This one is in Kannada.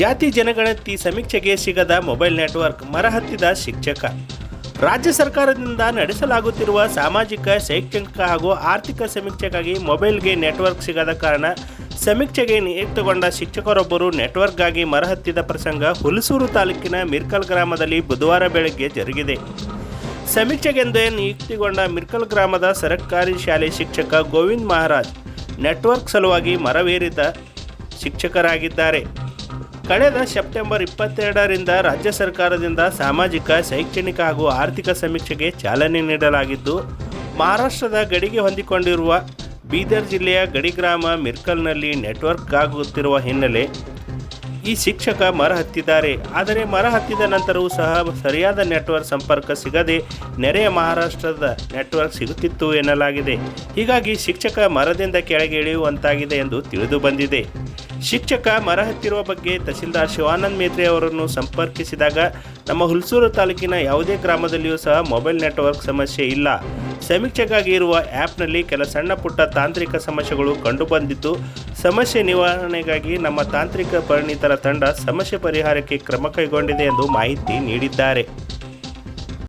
ಜಾತಿ ಜನಗಣತಿ ಸಮೀಕ್ಷೆಗೆ ಸಿಗದ ಮೊಬೈಲ್ ನೆಟ್ವರ್ಕ್ ಮರಹತ್ತಿದ ಶಿಕ್ಷಕ. ರಾಜ್ಯ ಸರ್ಕಾರದಿಂದ ನಡೆಸಲಾಗುತ್ತಿರುವ ಸಾಮಾಜಿಕ, ಶೈಕ್ಷಣಿಕ ಹಾಗೂ ಆರ್ಥಿಕ ಸಮೀಕ್ಷೆಗಾಗಿ ಮೊಬೈಲ್ಗೆ ನೆಟ್ವರ್ಕ್ ಸಿಗದ ಕಾರಣ ಸಮೀಕ್ಷೆಗೆ ನಿಯುಕ್ತಗೊಂಡ ಶಿಕ್ಷಕರೊಬ್ಬರು ನೆಟ್ವರ್ಕ್ಗಾಗಿ ಮರಹತ್ತಿದ ಪ್ರಸಂಗ ಹುಲಸೂರು ತಾಲೂಕಿನ ಮಿರ್ಕಲ್ ಗ್ರಾಮದಲ್ಲಿ ಬುಧವಾರ ಬೆಳಗ್ಗೆ ಜರುಗಿದೆ. ಸಮೀಕ್ಷೆಗೆಂದೇ ನಿಯುಕ್ತಿಗೊಂಡ ಮಿರ್ಕಲ್ ಗ್ರಾಮದ ಸರ್ಕಾರಿ ಶಾಲೆ ಶಿಕ್ಷಕ ಗೋವಿಂದ್ ಮಹಾರಾಜ್, ನೆಟ್ವರ್ಕ್ ಸಲುವಾಗಿ ಮರವೇರಿದ ಶಿಕ್ಷಕರಾಗಿದ್ದಾರೆ. ಕಳೆದ ಸೆಪ್ಟೆಂಬರ್ ಇಪ್ಪತ್ತೆರಡರಿಂದ ರಾಜ್ಯ ಸರ್ಕಾರದಿಂದ ಸಾಮಾಜಿಕ, ಶೈಕ್ಷಣಿಕ ಹಾಗೂ ಆರ್ಥಿಕ ಸಮೀಕ್ಷೆಗೆ ಚಾಲನೆ ನೀಡಲಾಗಿದ್ದು, ಮಹಾರಾಷ್ಟ್ರದ ಗಡಿಗೆ ಹೊಂದಿಕೊಂಡಿರುವ ಬೀದರ್ ಜಿಲ್ಲೆಯ ಗಡಿ ಗ್ರಾಮ ಮಿರ್ಕಲ್ನಲ್ಲಿ ನೆಟ್ವರ್ಕ್ ಆಗುತ್ತಿರುವ ಹಿನ್ನೆಲೆ ಈ ಶಿಕ್ಷಕ ಮರ ಹತ್ತಿದ್ದಾರೆ. ಆದರೆ ಮರ ಹತ್ತಿದ ನಂತರವೂ ಸಹ ಸರಿಯಾದ ನೆಟ್ವರ್ಕ್ ಸಂಪರ್ಕ ಸಿಗದೆ ನೆರೆಯ ಮಹಾರಾಷ್ಟ್ರದ ನೆಟ್ವರ್ಕ್ ಸಿಗುತ್ತಿತ್ತು ಎನ್ನಲಾಗಿದೆ. ಹೀಗಾಗಿ ಶಿಕ್ಷಕ ಮರದಿಂದ ಕೆಳಗೆ ಇಳಿಯುವಂತಾಗಿದೆ ಎಂದು ತಿಳಿದು ಬಂದಿದೆ. ಶಿಕ್ಷಕ ಮರ ಹತ್ತಿರುವ ಬಗ್ಗೆ ತಹಸೀಲ್ದಾರ್ ಶಿವಾನಂದ್ ಮೇತ್ರೆ ಅವರನ್ನು ಸಂಪರ್ಕಿಸಿದಾಗ ನಮ್ಮ ಹುಲ್ಸೂರು ತಾಲೂಕಿನ ಯಾವುದೇ ಗ್ರಾಮದಲ್ಲಿಯೂ ಸಹ ಮೊಬೈಲ್ ನೆಟ್ವರ್ಕ್ ಸಮಸ್ಯೆ ಇಲ್ಲ. ಸಮೀಕ್ಷೆಗಾಗಿ ಇರುವ ಆ್ಯಪ್ನಲ್ಲಿ ಕೆಲ ಸಣ್ಣ ಪುಟ್ಟ ತಾಂತ್ರಿಕ ಸಮಸ್ಯೆಗಳು ಕಂಡುಬಂದಿದ್ದು, ಸಮಸ್ಯೆ ನಿವಾರಣೆಗಾಗಿ ನಮ್ಮ ತಾಂತ್ರಿಕ ಪರಿಣಿತರ ತಂಡ ಸಮಸ್ಯೆ ಪರಿಹಾರಕ್ಕೆ ಕ್ರಮ ಕೈಗೊಂಡಿದೆ ಎಂದು ಮಾಹಿತಿ ನೀಡಿದ್ದಾರೆ.